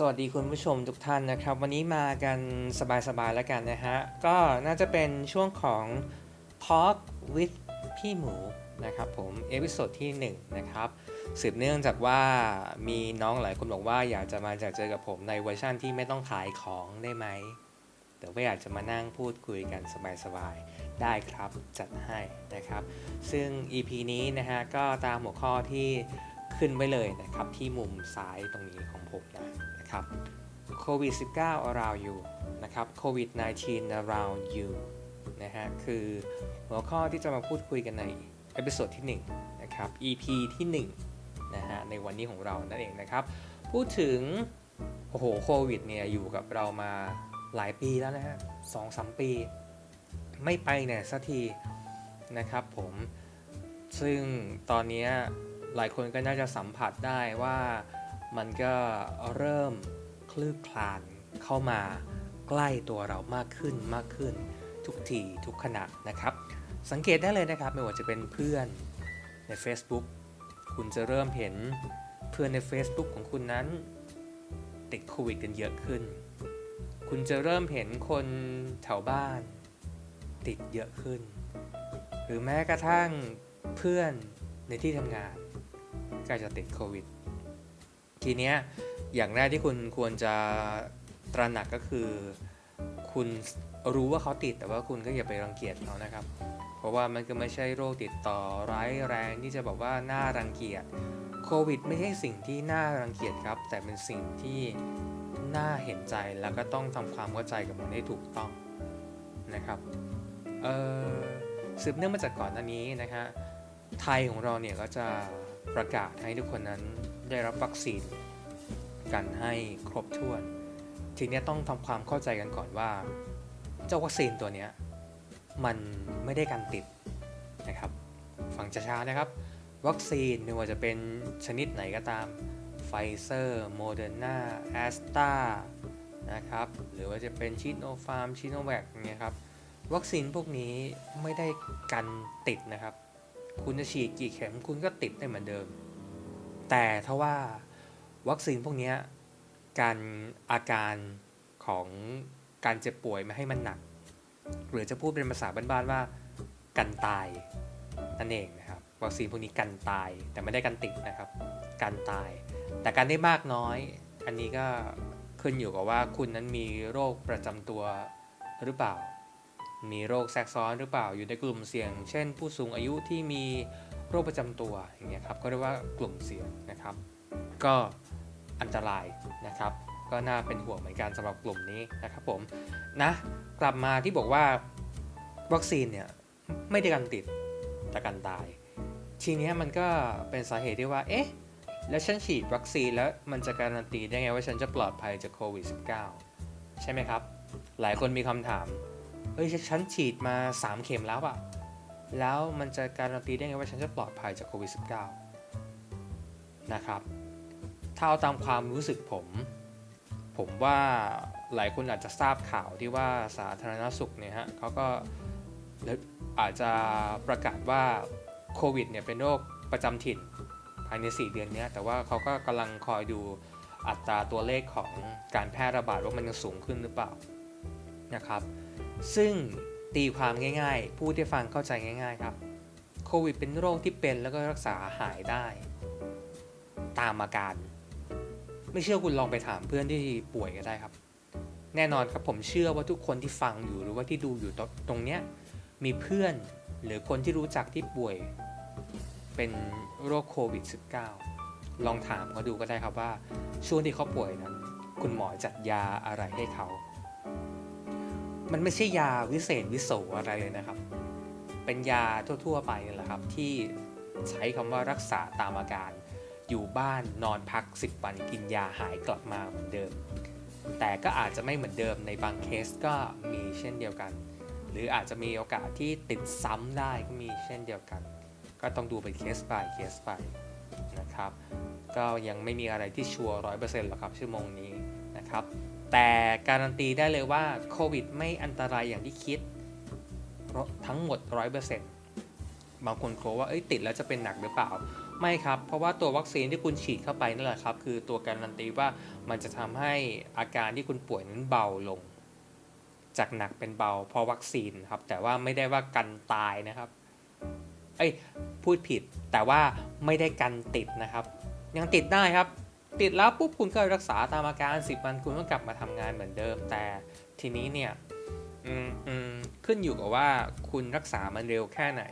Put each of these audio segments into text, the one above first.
สวัสดีคุณผู้ชมทุกท่านนะครับ วันนี้มากันสบายๆแล้วกันนะฮะ ก็น่าจะเป็นช่วงของ Talk with พี่หมูนะครับผมเอพิโซดที่1นะครับสืบเนื่องจากว่ามีน้องหลายคนบอกว่าอยากจะมาจากเจอกับผมในเวอร์ชั่นที่ไม่ต้องขายของได้ไหมแต่ว่าอยากจะมานั่งพูดคุยกันสบายๆได้ครับจัดให้นะครับ ซึ่ง EP นี้นะฮะก็ตามหัวข้อที่ขึ้นไว้เลยนะครับที่มุมซ้ายตรงนี้ของผมนะนะ ครับโควิด -19 around you นะครับโควิด -19 around you นะฮะคือหัวข้อที่จะมาพูดคุยกันในเอพิโซดที่1นะครับ EP ที่1นะฮะในวันนี้ของเรานั่นเองนะครับ พูดถึง โอ้โหโควิดเนี่ยอยู่กับเรามาหลายปีแล้วนะฮะสองสามปี ไม่ไปเนี่ยสักทีนะครับผมซึ่งตอนนี้หลายคนก็น่าจะสัมผัสได้ว่า มันก็เริ่มคลืบคลานเข้ามาใกล้ตัวเรามากขึ้นมากขึ้น ทุกทีทุกขณะนะครับ สังเกตได้เลยนะครับ ไม่ว่าจะเป็นเพื่อนใน Facebook คุณจะเริ่มเห็นเพื่อนใน Facebook ของคุณนั้น ติดโควิดกันเยอะขึ้น คุณจะเริ่มเห็นคนแถวบ้าน ติดเยอะขึ้น หรือแม้กระทั่งเพื่อนในที่ทำงานก็จะติดโควิด ทีเนี้ยอย่างแรกที่คุณควรจะตระหนักก็คือ คุณรู้ว่าเขาติดแต่ว่าคุณก็อย่าไปรังเกียจเขานะครับ เพราะว่ามันก็ไม่ใช่โรคติดต่อร้ายแรงที่จะบอกว่าน่ารังเกียจโควิดไม่ใช่สิ่งที่น่ารังเกียจครับ แต่เป็นสิ่งที่น่าเห็นใจแล้วก็ต้องทำความเข้าใจกับมันให้ถูกต้องนะครับเออสืบเนื่องมาจากก่อนหน้านี้นะฮะ ไทยของเราเนี่ยก็จะประกาศให้ทุกคนนั้นได้รับวัคซีนกันให้ครบถ้วน ทีนี้ต้องทำความเข้าใจกันก่อนว่า เจ้าวัคซีนตัวนี้มันไม่ได้กันติดนะครับฟังช้าๆนะครับ วัคซีนไม่ว่าจะเป็นชนิดไหนก็ตามไฟเซอร์โมเดอร์นาแอสตานะครับหรือว่าจะเป็นชิโนฟาร์มชิโนแวคเนี่ยครับวัคซีนพวกนี้ไม่ได้กันติดนะครับ คุณจะฉีดกี่เข็มคุณก็ติดได้เหมือนเดิม แต่ถ้าว่าวัคซีนพวกนี้การอาการของการเจ็บป่วยไม่ให้มันหนัก หรือจะพูดเป็นภาษาบ้านๆว่ากันตายนั่นเองนะครับวัคซีนพวกนี้กันตายแต่ไม่ได้กันติดนะครับ กันตาย แต่การได้มากน้อย อันนี้ก็ขึ้นอยู่กับว่าคุณนั้นมีโรคประจำตัวหรือเปล่า มีโรคแทรกซ้อนหรือเปล่าอยู่ในกลุ่มเสี่ยง เช่น ผู้สูงอายุที่มีโรคประจำตัวอย่างเงี้ยครับก็เรียกว่ากลุ่มเสี่ยงนะครับ ก็อันตรายนะครับ ก็น่าเป็นห่วงเหมือนกันสำหรับกลุ่มนี้นะครับผมนะกลับมาที่บอกว่าวัคซีนเนี่ยไม่ได้กันติดแต่กันตาย ทีนี้มันก็เป็นสาเหตุที่ว่าเอ๊ะแล้วฉันฉีดวัคซีนแล้วมันจะการันตีได้ไงว่าฉันจะปลอดภัยจากโควิด -19 ใช่ไหมครับ หลายคนมีคำถาม เอ้ยฉันฉีดมา 3 เข็มแล้วอะแล้วมันจะการันตีได้ไงว่าฉันจะปลอดภัยจากโควิด -19 นะครับ ถ้าเอาตามความรู้สึกผม ผมว่าหลายคนอาจจะทราบข่าวที่ว่าสาธารณสุขเนี่ยฮะเขาก็อาจจะประกาศว่าโควิดเนี่ยเป็นโรคประจำถิ่นภายใน 4 เดือนนี้แต่ว่าเขาก็กำลังคอยดูอัตราตัวเลขของการแพร่ระบาดว่ามันยังสูงขึ้นหรือเปล่า นะครับ ซึ่งตีความง่ายๆ ผู้ที่ฟังเข้าใจง่ายๆครับ โควิดเป็นโรคที่เป็นแล้วก็รักษาหายได้ ตามอาการ ไม่เชื่อคุณลองไปถามเพื่อนที่ป่วยก็ได้ครับ แน่นอนครับผมเชื่อว่าทุกคนที่ฟังอยู่หรือว่าที่ดูอยู่ตรงเนี้ยมีเพื่อนหรือคนที่รู้จักที่ป่วย เป็นโรคโควิด -19 ลองถามเขาดูก็ได้ครับว่าช่วงที่เขาป่วยนั้นคุณหมอจัดยาอะไรให้เขา มันไม่ใช่ยาวิเศษวิโสอะไรเลยนะครับ เป็นยาทั่ว ๆ ไปนี่แหละครับ ที่ใช้คำว่ารักษาตามอาการ อยู่บ้านนอนพัก 10 วันกินยาหายกลับมาเหมือนเดิม แต่ก็อาจจะไม่เหมือนเดิมในบางเคสก็มีเช่นเดียวกัน หรืออาจจะมีโอกาสที่ติดซ้ำได้ก็มีเช่นเดียวกัน ก็ต้องดูเป็นเคส by เคสไปนะครับ ก็ยังไม่มีอะไรที่ชัวร์ร้อยเปอร์เซ็นต์หรอกครับชั่วโมงนี้นะครับ แต่การันตีได้เลยว่าโควิดไม่อันตรายอย่างที่คิด ทั้งหมด 100%บางคนกลัวว่าติดแล้วจะเป็นหนักหรือเปล่า ไม่ครับ เพราะว่าตัววัคซีนที่คุณฉีดเข้าไปนั่นแหละครับ คือตัวการันตีว่ามันจะทำให้อาการที่คุณป่วยนั้นเบาลง จากหนักเป็นเบาเพราะวัคซีนครับ แต่ว่าไม่ได้ว่ากันตายนะครับ เอ้ยพูดผิดแต่ว่าไม่ได้กันติดนะครับ ยังติดได้ครับ ติดแล้วปุ๊บคุณก็รักษาตามอาการ 10 วันคุณก็กลับมาทำงานเหมือนเดิม แต่ทีนี้เนี่ยขึ้นอยู่กับว่าคุณรักษามันเร็วแค่ไหน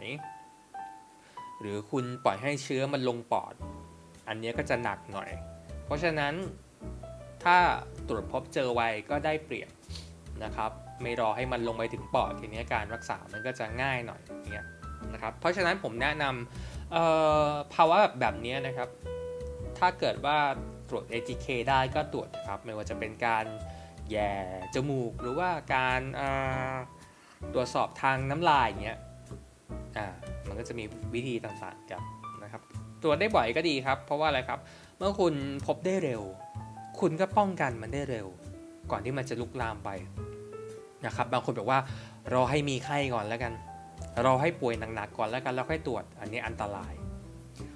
หรือคุณปล่อยให้เชื้อมันลงปอด อันนี้ก็จะหนักหน่อย เพราะฉะนั้นถ้าตรวจพบเจอไวก็ได้เปรียบนะครับ ไม่รอให้มันลงไปถึงปอดทีนี้การรักษามันก็จะง่ายหน่อยเงี้ยนะครับเพราะฉะนั้นผมแนะนำภาวะแบบนี้นะครับ ถ้าเกิดว่า ตรวจ ATK ได้ก็ตรวจนะครับ ไม่ว่าจะเป็นการแย่จมูก หรือว่าการตรวจสอบทางน้ำลายอย่างเงี้ยมันก็จะมีวิธีต่างๆกันนะครับ ตรวจได้บ่อยก็ดีครับ เพราะว่าอะไรครับ เมื่อคุณพบได้เร็ว คุณก็ป้องกันมันได้เร็ว ก่อนที่มันจะลุกลามไปนะครับ บางคนบอกว่ารอให้มีไข้ก่อนแล้วกัน รอให้ป่วยหนักๆก่อนแล้วกันแล้วค่อยตรวจ อันนี้อันตราย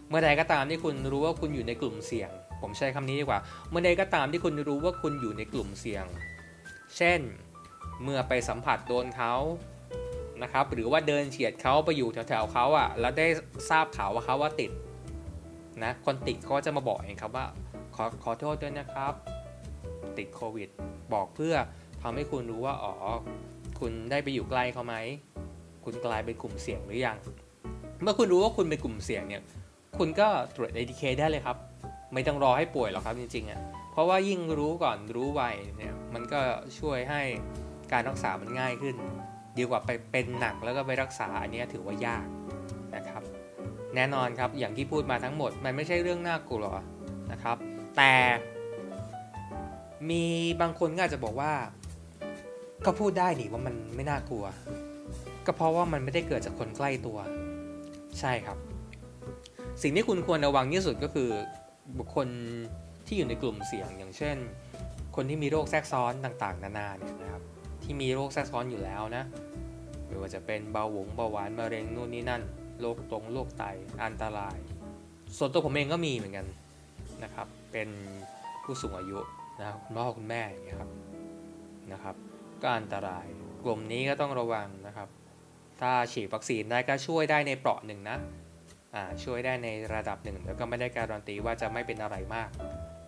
เมื่อใดก็ตามที่คุณรู้ว่าคุณอยู่ในกลุ่มเสี่ยง ผมใช้คำนี้ดีกว่า เมื่อใดก็ตามที่คุณรู้ว่าคุณอยู่ในกลุ่มเสี่ยง เช่น เมื่อไปสัมผัสโดนเขานะครับ หรือว่าเดินเฉียดเขาไปอยู่แถวๆเขาอะ่ะ แล้วได้ทราบข่าวว่าเขาว่าติดนะ คนติดเขาจะมาบอกเองครับว่า ขอขอโทษด้วยนะครับ ติดโควิด บอกเพื่อทำให้คุณรู้ว่า อ๋อ คุณได้ไปอยู่ใกล้เขาไหม คุณกลายเป็นกลุ่มเสี่ยงหรือยัง เมื่อคุณรู้ว่าคุณเป็นกลุ่มเสี่ยงเนี่ย คุณก็ตรวจ ATK ได้เลยครับ ไม่ต้องรอให้ป่วยหรอกครับจริงๆอะเพราะว่ายิ่งรู้ก่อนรู้ไวเนี่ยมันก็ช่วยให้การรักษามันง่ายขึ้น ดีกว่าไปเป็นหนักแล้วก็ไปรักษาอันนี้ถือว่ายากนะครับ แน่นอนครับอย่างที่พูดมาทั้งหมด มันไม่ใช่เรื่องน่ากลัวนะครับ แต่มีบางคนก็อาจจะบอกว่า ก็พูดได้นี่ว่ามันไม่น่ากลัว ก็เพราะว่ามันไม่ได้เกิดจากคนใกล้ตัว ใช่ครับ สิ่งที่คุณควรระวังที่สุดก็คือ บุคคลที่อยู่ในกลุ่มเสี่ยง อย่างเช่น คนที่มีโรคแทรกซ้อนต่างๆ นานาเนี่ยนะครับที่มีโรคแทรกซ้อนอยู่แล้วนะไม่ว่าจะเป็นเบาหวงเบาหวานมะเร็งนู่นนี่นั่นโรคตรงโรคไตอันตราย ส่วนตัวผมเองก็มีเหมือนกันนะครับ เป็นผู้สูงอายุนะคุณพ่อคุณแม่อย่างเงี้ยครับนะครับ ก็อันตรายกลุ่มนี้ก็ต้องระวังนะครับ ถ้าฉีดวัคซีนได้ก็ช่วยได้ในเปราะหนึ่งนะ ช่วยได้ในระดับหนึ่ง แล้วก็ไม่ได้การันตีว่าจะไม่เป็นอะไรมาก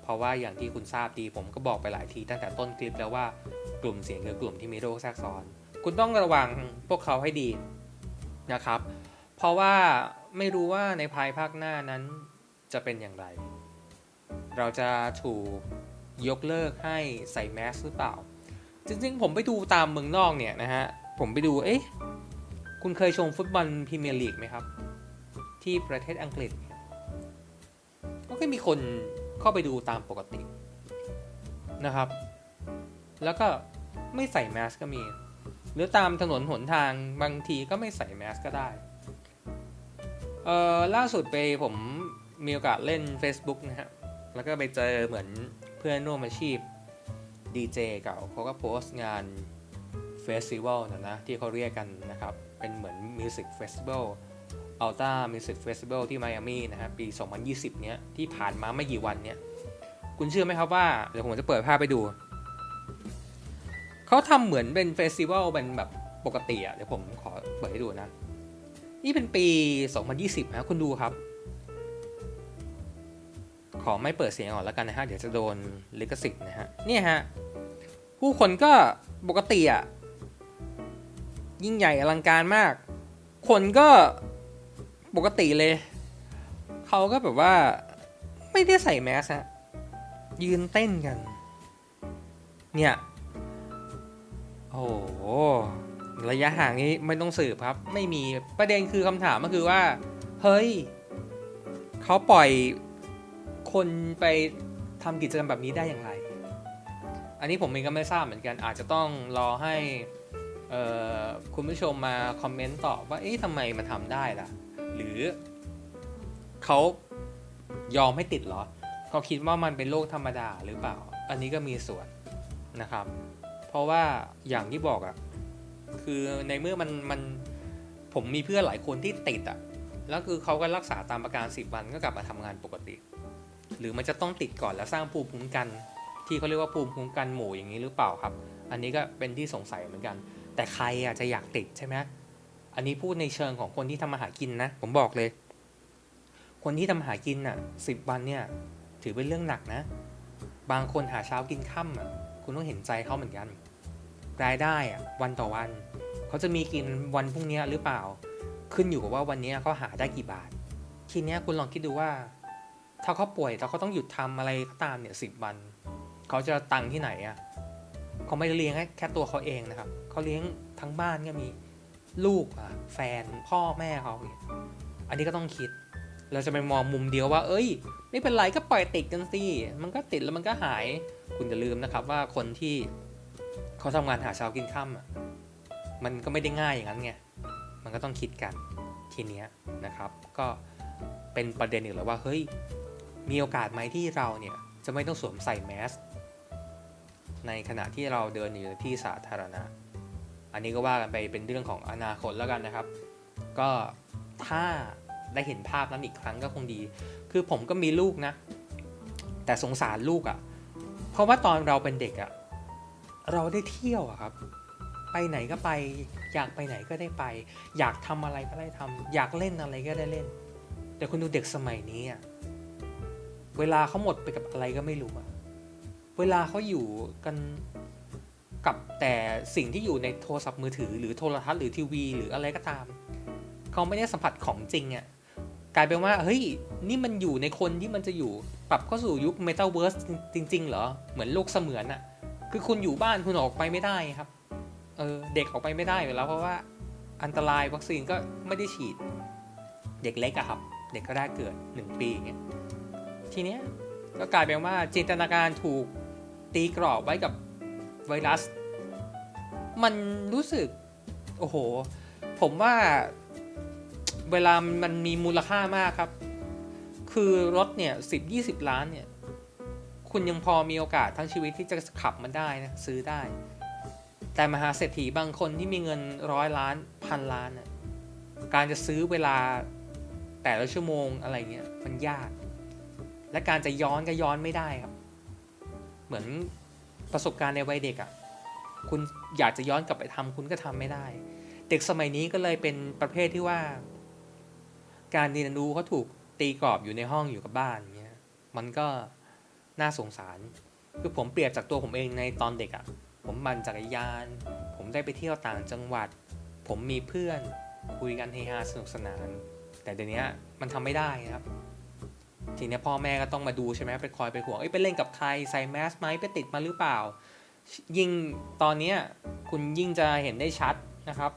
เพราะว่าอย่างที่คุณทราบดีผมก็บอกไปหลายทีตั้งแต่ต้นคลิปแล้วว่ากลุ่มเสี่ยงคือกลุ่มที่มีโรคแทรกซ้อน คุณต้องระวังพวกเขาให้ดีนะครับ เพราะว่าไม่รู้ว่าในภายภาคหน้านั้นจะเป็นอย่างไร เราจะถูกยกเลิกให้ใส่แมสหรือเปล่า จริงๆ ผมไปดูตามเมืองนอกเนี่ยนะฮะ ผมไปดู เอ๊ะ คุณเคยชมฟุตบอลพรีเมียร์ลีกไหมครับ ที่ประเทศอังกฤษเนี่ยก็มีคนเข้าไปดูตามปกตินะครับ แล้วก็ไม่ใส่แมสก็มี หรือตามถนนหนทางบางทีก็ไม่ใส่แมสก็ได้ เอ่อล่าสุดไปผมมีโอกาสเล่น Facebook นะฮะ แล้วก็ไปเจอเหมือนเพื่อนร่วมอาชีพดีเจเก่าเขาก็โพสต์งานเฟสติวัลนะนะที่เขาเรียกกันนะครับ เป็นเหมือนมิวสิกเฟสติวัล อัลต้ามิวสิกเฟสติวัลที่ไมอามีนะฮะปี 2020 เนี้ยที่ผ่านมาไม่กี่วันเนี้ยคุณเชื่อไหมครับว่า เดี๋ยวผมจะเปิดภาพไปดู เขาทำเหมือนเป็นเฟสติวัลเป็นแบบปกติอะเดี๋ยวผมขอเปิดให้ดูนะ นี่เป็นปี 2020 นะคุณดูครับ ขอไม่เปิดเสียงก่อนแล้วกันนะฮะ เดี๋ยวจะโดนลิขสิทธิ์นะฮะ เนี่ยฮะ ผู้คนก็ปกติอะยิ่งใหญ่อลังการมาก คนก็ ปกติเลย เขาก็แบบว่าไม่ได้ใส่แมสฮะยืนเต้นกัน เนี่ย โอ้โห ระยะห่างนี้ไม่ต้องสืบครับ ไม่มีประเด็นคือคำถามก็คือว่า เฮ้ย เขาปล่อยคนไปทำกิจกรรมแบบนี้ได้อย่างไร อันนี้ผมเองก็ไม่ทราบเหมือนกัน อาจจะต้องรอให้คุณผู้ชมมาคอมเมนต์ตอบว่า เอ๊ะทำไมมันทำได้ล่ะ หรือเขายอมให้ติดเหรอเขาคิดว่ามันเป็นโรคธรรมดาหรือเปล่า อันนี้ก็มีส่วนนะครับ เพราะว่าอย่างที่บอกอะคือในเมื่อมันมันผมมีเพื่อนหลายคนที่ติดอะแล้วคือเขาก็รักษาตามอาการ 10 วันก็กลับมาทำงานปกติ หรือมันจะต้องติดก่อนแล้วสร้างภูมิคุ้มกัน ที่เขาเรียกว่าภูมิคุ้มกันหมู่อย่างนี้หรือเปล่าครับ อันนี้ก็เป็นที่สงสัยเหมือนกัน แต่ใครอะจะอยากติดใช่ไหม อันนี้พูดในเชิงของคนที่ทำมาหากินนะ ผมบอกเลย คนที่ทำมาหากินอะสิบวันเนี่ย ถือเป็นเรื่องหนักนะ บางคนหาเช้ากินค่ำอะ คุณต้องเห็นใจเขาเหมือนกัน รายได้อะวันต่อวัน เขาจะมีกินวันพรุ่งนี้หรือเปล่า ขึ้นอยู่กับว่าวันนี้เขาหาได้กี่บาท ทีเนี้ยคุณลองคิดดูว่า ถ้าเขาป่วยแต่เขาต้องหยุดทำอะไรก็ตามเนี่ยสิบวัน เขาจะตังค์ที่ไหนอะเขาไม่ได้เลี้ยงแค่ตัวเขาเองนะครับ เขาเลี้ยงทั้งบ้านก็มี ลูกอะแฟนพ่อแม่เขาอันนี้ก็ต้องคิด เราจะไปมองมุมเดียวว่า เอ้ย ไม่เป็นไรก็ปล่อยติดกันสิมันก็ติดแล้วมันก็หาย คุณอย่าลืมนะครับว่าคนที่เขาทำงานหาเช้ากินค่ำอะมันก็ไม่ได้ง่ายอย่างนั้นไงมันก็ต้องคิดกันทีเนี้ยนะครับ ก็เป็นประเด็นอีกแล้วว่าเฮ้ยมีโอกาสไหมที่เราเนี่ยจะไม่ต้องสวมใส่แมสในขณะที่เราเดินอยู่ในที่สาธารณะ อันนี้ก็ว่ากันไปเป็นเรื่องของอนาคตแล้วกันนะครับ ก็ถ้าได้เห็นภาพนั้นอีกครั้งก็คงดี คือผมก็มีลูกนะ แต่สงสารลูกอะ่ะ เพราะว่าตอนเราเป็นเด็กอะ่ะ เราได้เที่ยวอะครับ ไปไหนก็ไป อยากไปไหนก็ได้ไป อยากทำอะไรก็ได้ทำอยากเล่นอะไรก็ได้เล่น แต่คุณดูเด็กสมัยนี้อะเวลาเขาหมดไปกับอะไรก็ไม่รู้อะเวลาเขาอยู่กัน กับแต่สิ่งที่อยู่ในโทรศัพท์มือถือ หรือโทรทัศน์หรือทีวี หรืออะไรก็ตาม เขาไม่ได้สัมผัสของจริงอะกลายเป็นว่าเฮ้ยนี่มันอยู่ในคนที่มันจะอยู่ปรับเข้าสู่ยุคเมตาเวิร์สจริง ๆ เหรอ เหมือนโลกเสมือนอะคือคุณอยู่บ้านคุณออกไปไม่ได้ครับเออเด็กออกไปไม่ได้อยู่แล้วเพราะว่าอันตรายวัคซีนก็ไม่ได้ฉีด เด็กเล็กอะครับ เด็กก็ได้เกิดหนึ่งปีอย่างเงี้ยทีเนี้ยก็กลายเป็นว่าจินตนาการถูกตีกรอบไว้กับ ไวรัส มันรู้สึก โอ้โห ผมว่าเวลามันมีมูลค่ามากครับ คือรถเนี่ยสิบยี่สิบล้านเนี่ย คุณยังพอมีโอกาสทั้งชีวิตที่จะขับมันได้นะ ซื้อได้ แต่มหาเศรษฐีบางคนที่มีเงินร้อยล้านพันล้านน่ะการจะซื้อเวลาแต่ละชั่วโมงอะไรเงี้ยมันยาก และการจะย้อนก็ย้อนไม่ได้ครับ เหมือน ประสบการณ์ในวัยเด็กอะ่ะคุณอยากจะย้อนกลับไปทำคุณก็ทำไม่ได้ เด็กสมัยนี้ก็เลยเป็นประเภทที่ว่า การเรียนรู้เขาถูกตีกรอบอยู่ในห้องอยู่กับบ้านเงี้ยมันก็น่าสงสาร คือผมเปรียบจากตัวผมเองในตอนเด็กอะ่ะผมปั่นจักรยาน ผมได้ไปเที่ยวต่างจังหวัด ผมมีเพื่อนคุยกันเฮฮาสนุกสนาน แต่เดี๋ยวนี้มันทำไม่ได้นะครับ ทีนี้พ่อแม่ก็ต้องมาดูใช่ไหมไปคอยไปห่วงเอ้ยไปเล่นกับใครใส่แมสไหมไปติดมาหรือเปล่า ยิ่งตอนนี้คุณยิ่งจะเห็นได้ชัดนะครับ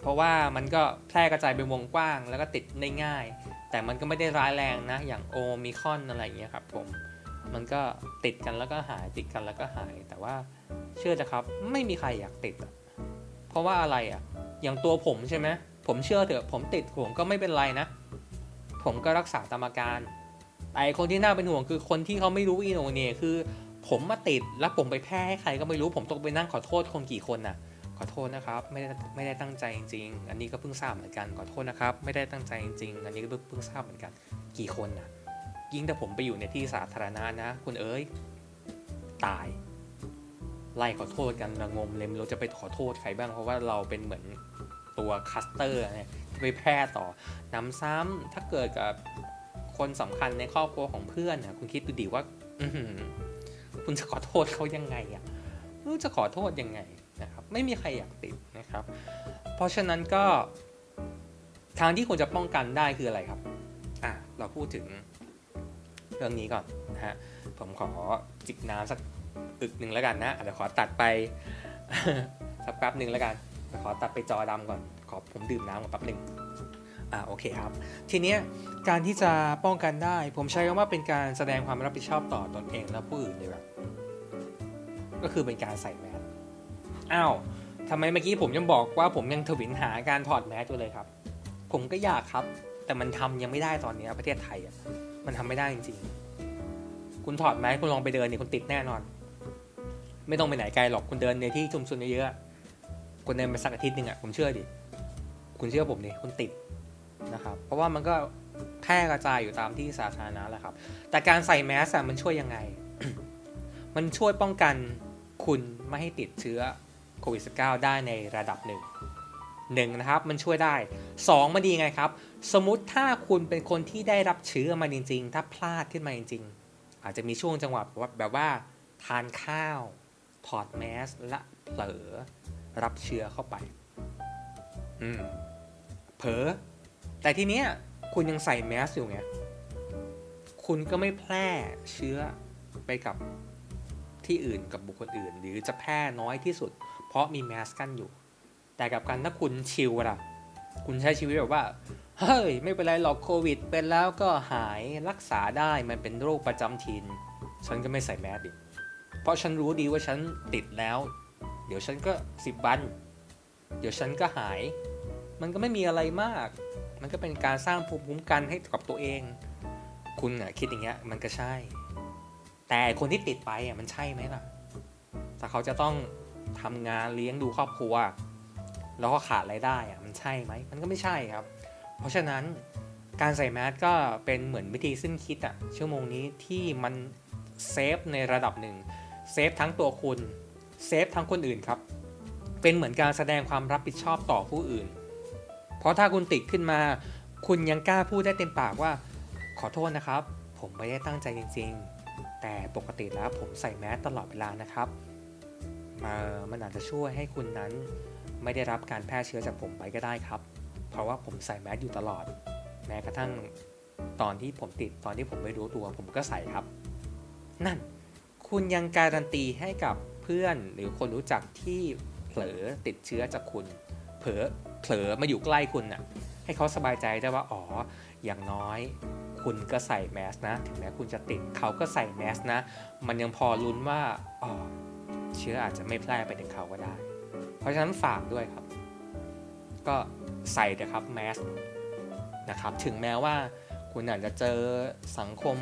เพราะว่ามันก็แพร่กระจายเป็นวงกว้าง แล้วก็ติดได้ง่าย แต่มันก็ไม่ได้ร้ายแรงนะ อย่างโอมิคอนอะไรอย่างเงี้ยครับผมมันก็ติดกันแล้วก็หายติดกันแล้วก็หาย แต่ว่าเชื่อจะครับไม่มีใครอยากติดอะเพราะว่าอะไรอะอย่างตัวผมใช่ไหมผมเชื่อเถอะผมติดผมก็ไม่เป็นไรนะ ผมก็รักษาตามอาการ แต่คนที่น่าเป็นห่วงคือคนที่เขาไม่รู้อีโนเนี่ยคือ ผมมาติดแล้วผมไปแพร่ให้ใครก็ไม่รู้ ผมต้องไปนั่งขอโทษคนกี่คนน่ะ ขอโทษนะครับ ไม่ได้ไม่ได้ตั้งใจจริง ๆ อันนี้ก็เพิ่งทราบเหมือนกัน ขอโทษนะครับ ไม่ได้ตั้งใจจริง ๆ อันนี้ก็เพิ่งทราบเหมือนกัน กี่คนน่ะ ยิ่งแต่ผมไปอยู่ในที่สาธารณะนะ คุณเอ๋ย ตาย ไล่ขอโทษกันระงมเลยไม่รู้จะไปขอโทษใครบ้าง เพราะว่าเราเป็นเหมือนตัวคัสเตอร์เนี่ย ไปแพร่ต่อนำซ้ำถ้าเกิดกับคนสำคัญในครอบครัวของเพื่อนนะคุณคิดดูดิว่าคุณจะขอโทษเขายังไงอะรู้จะขอโทษยังไงนะครับไม่มีใครอยากติดนะครับ เพราะฉะนั้นก็ทางที่ควรจะป้องกันได้คืออะไรครับอะเราพูดถึงเรื่องนี้ก่อนนะฮะผมขอจิบน้ำสักอึกหนึ่งแล้วกันนะเดี๋ยวขอตัดไปสักแป๊บหนึ่งแล้วกันเดี๋ยวขอตัดไปจอดำก่อน ขอผมดื่มน้ำก่อนแป๊บหนึ่งอ่าโอเคครับ ทีเนี้ยการที่จะป้องกันได้ ผมใช้คำว่าเป็นการแสดงความรับผิดชอบต่อตนเองและผู้อื่นดีกว่าก็คือเป็นการใส่แมสอ้าวทำไมเมื่อกี้ผมยังบอกว่าผมยังถวิลหาการถอดแมสอยู่เลยครับ ผมก็อยากครับ แต่มันทำยังไม่ได้ตอนนี้ประเทศไทยอะมันทำไม่ได้จริงๆ คุณถอดแมสคุณลองไปเดินเนี่ยคุณติดแน่นอน ไม่ต้องไปไหนไกลหรอกคุณเดินในที่ชุมชนเยอะๆคุณเดินไปสักอาทิตย์หนึ่งอะผมเชื่อดิ คุณเชื่อผมดิคุณติดนะครับ เพราะว่ามันก็แพร่กระจายอยู่ตามที่สาธารณะแหละครับ แต่การใส่แมสมันช่วยยังไง มันช่วยป้องกันคุณไม่ให้ติดเชื้อโควิด -19 ได้ในระดับหนึ่งหนึ่งนะครับ มันช่วยได้สองมันดีไงครับ สมมติถ้าคุณเป็นคนที่ได้รับเชื้อมาจริง ๆ ถ้าพลาดขึ้นมาจริง ๆ อาจจะมีช่วงจังหวะแบบว่าแบบว่า ทานข้าว ถอดแมสและเผลอรับเชื้อเข้าไป เผลอแต่ทีเนี้ยคุณยังใส่แมสอยู่ไงคุณก็ไม่แพร่เชื้อไปกับที่อื่นกับบุคคลอื่น หรือจะแพร่น้อยที่สุด เพราะมีแมสกั้นอยู่ แต่กับการถ้าคุณชิลล่ะคุณใช้ชีวิตแบบว่าเฮ้ยไม่เป็นไรหรอกโควิด เป็นแล้วก็หายรักษาได้มันเป็นโรคประจำถิ่นฉันก็ไม่ใส่แมสดิเพราะฉันรู้ดีว่าฉันติดแล้ว เดี๋ยวฉันก็สิบวัน เดี๋ยวฉันก็หาย มันก็ไม่มีอะไรมาก มันก็เป็นการสร้างภูมิคุ้มกันให้กับตัวเอง คุณอะคิดอย่างเงี้ย มันก็ใช่ แต่คนที่ติดไปอะมันใช่ไหมล่ะ แต่เขาจะต้องทำงานเลี้ยงดูครอบครัว แล้วก็ขาดรายได้อะมันใช่ไหม มันก็ไม่ใช่ครับ เพราะฉะนั้นการใส่แมสก็เป็นเหมือนวิธีสิ้นคิดอะชั่วโมงนี้ที่มันเซฟในระดับหนึ่งเซฟทั้งตัวคุณเซฟทั้งคนอื่นครับ เป็นเหมือนการแสดงความรับผิดชอบต่อผู้อื่น เพราะถ้าคุณติดขึ้นมา คุณยังกล้าพูดได้เต็มปากว่า ขอโทษนะครับ ผมไม่ได้ตั้งใจจริง ๆ แต่ปกติแล้วผมใส่แมสตลอดเวลานะครับมามันอาจจะช่วยให้คุณนั้นไม่ได้รับการแพร่เชื้อจากผมไปก็ได้ครับ เพราะว่าผมใส่แมสอยู่ตลอด แม้กระทั่งตอนที่ผมติดตอนที่ผมไม่รู้ตัว ผมก็ใส่ครับ นั่น คุณยังการันตีให้กับเพื่อนหรือคนรู้จักที่เผลอติดเชื้อจากคุณ เผลอ เผลอมาอยู่ใกล้คุณน่ะให้เขาสบายใจได้ว่าอ๋ออย่างน้อยคุณก็ใส่แมสนะ ถึงแม้คุณจะติดเขาก็ใส่แมสนะ มันยังพอลุ้นว่าอ๋อเชื้ออาจจะไม่แพร่ไปถึงเขาก็ได้ เพราะฉะนั้นฝากด้วยครับ ก็ใส่นะครับแมสนะครับ ถึงแม้ว่าคุณอาจจะเจอสังคม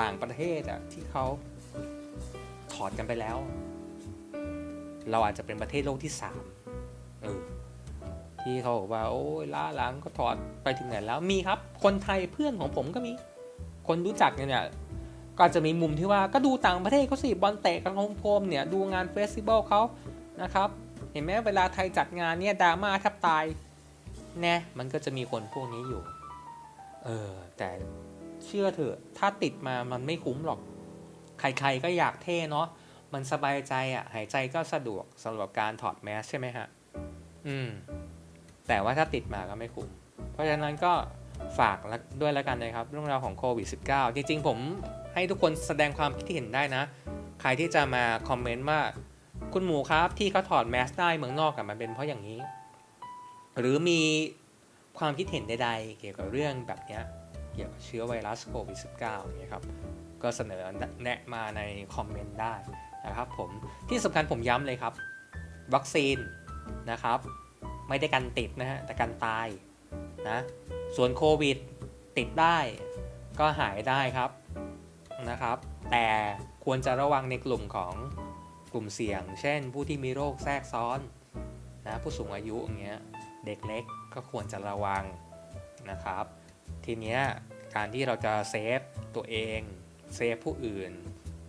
ต่างประเทศอะที่เขาถอดกันไปแล้ว เราอาจจะเป็นประเทศโลกที่สามเออ ที่เขาบอกว่าโอ้ยล้าหลังก็ถอดไปถึงไหนแล้วมีครับ คนไทยเพื่อนของผมก็มี คนรู้จักเนี่ยก็อาจจะมีมุมที่ว่าก็ดูต่างประเทศเขาสิบอลเตะกันโคมเนี่ยดูงานเฟสติวัลเขานะครับ เห็นไหมเวลาไทยจัดงานเนี่ยดราม่าแทบตายน่มันก็จะมีคนพวกนี้อยู่ เออ แต่เชื่อเถอะ ถ้าติดมามันไม่คุ้มหรอก ใครๆก็อยากเท่เนาะมันสบายใจอะ่ะ หายใจก็สะดวกสำหรับการถอดแมสใช่ไหมฮะ อืม แต่ว่าถ้าติดมาก็ไม่คุ้ม เพราะฉะนั้นก็ฝากด้วยแล้วกันนะครับเรื่องราวของโควิด -19 จริงๆ ผมให้ทุกคนแสดงความคิดเห็นได้นะ ใครที่จะมาคอมเมนต์ว่าคุณหมูครับที่เขาถอดแมสได้เมืองนอกกับมันเป็นเพราะอย่างนี้ หรือมีความคิดเห็นใดๆ เกี่ยวกับเรื่องแบบนี้เกี่ยวกับเชื้อไวรัสโควิด -19 อย่างเงี้ยครับก็เสนอแนะมาในคอมเมนต์ได้นะครับผมที่สำคัญผมย้ำเลยครับ วัคซีนนะครับ ไม่ได้กันติดนะฮะแต่กันตายนะส่วนโควิดติดได้ก็หายได้ครับนะครับ แต่ควรจะระวังในกลุ่มของกลุ่มเสี่ยง เช่น ผู้ที่มีโรคแทรกซ้อนนะผู้สูงอายุอย่างเงี้ยเด็กเล็กก็ควรจะระวังนะครับ ทีเนี้ยการที่เราจะเซฟตัวเองเซฟผู้อื่น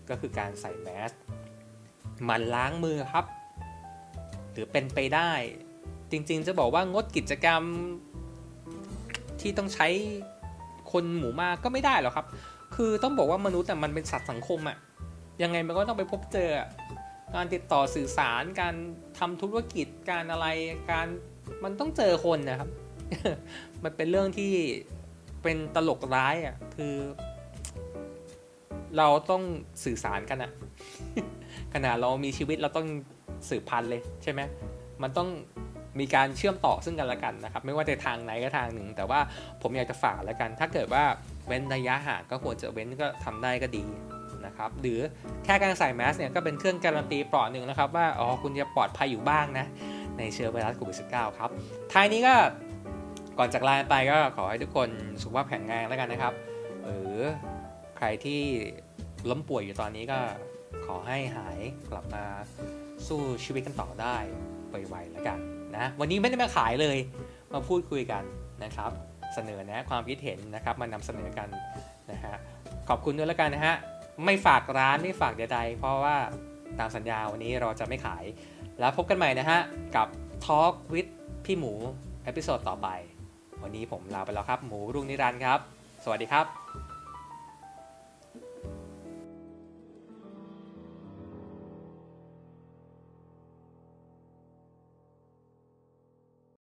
ก็คือการใส่แมสมันล้างมือครับ หรือเป็นไปได้ จริง ๆ จะบอกว่างดกิจกรรมที่ต้องใช้คนหมู่มากก็ไม่ได้หรอกครับ คือต้องบอกว่ามนุษย์แต่มันเป็นสัตว์สังคมอะยังไงมันก็ต้องไปพบเจอ การติดต่อสื่อสาร การทำธุรกิจ การอะไร การมันต้องเจอคนนะครับ มันเป็นเรื่องที่เป็นตลกร้ายอะคือ เราต้องสื่อสารกันอะขณะเรามีชีวิตเราต้องสืบพันธุ์เลยใช่ไหมมันต้อง มีการเชื่อมต่อซึ่งกันและกันนะครับ ไม่ว่าจะทางไหนก็ทางหนึ่ง แต่ว่าผมอยากจะฝากแล้วกัน ถ้าเกิดว่าเว้นระยะห่างก็ควรจะเว้นก็ทำได้ก็ดีนะครับ หรือแค่การใส่แมสเนี่ยก็เป็นเครื่องการันตีปลอดหนึ่งนะครับว่าอ๋อคุณจะปลอดภัยอยู่บ้างนะในเชื้อไวรัสโควิด -19 ครับท้ายนี้ก็ก่อนจากลาไปก็ขอให้ทุกคนสุขภาพแข็งแรงแล้วกันนะครับ หรือใครที่ล้มป่วยอยู่ตอนนี้ก็ขอให้หายกลับมาสู้ชีวิตกันต่อได้ไวๆแล้วกัน นะวันนี้ไม่ได้มาขายเลยมาพูดคุยกันนะครับ เสนอแนะความคิดเห็นนะครับมานำเสนอกันนะฮะขอบคุณด้วยแล้วกันนะฮะไม่ฝากร้านไม่ฝากใดๆเพราะว่าตามสัญญาวันนี้เราจะไม่ขาย แล้วพบกันใหม่นะฮะกับ Talk with พี่หมูเอพิโซดต่อไป วันนี้ผมลาไปแล้วครับ หมูรุ่งนิรันดร์ครับ สวัสดีครับ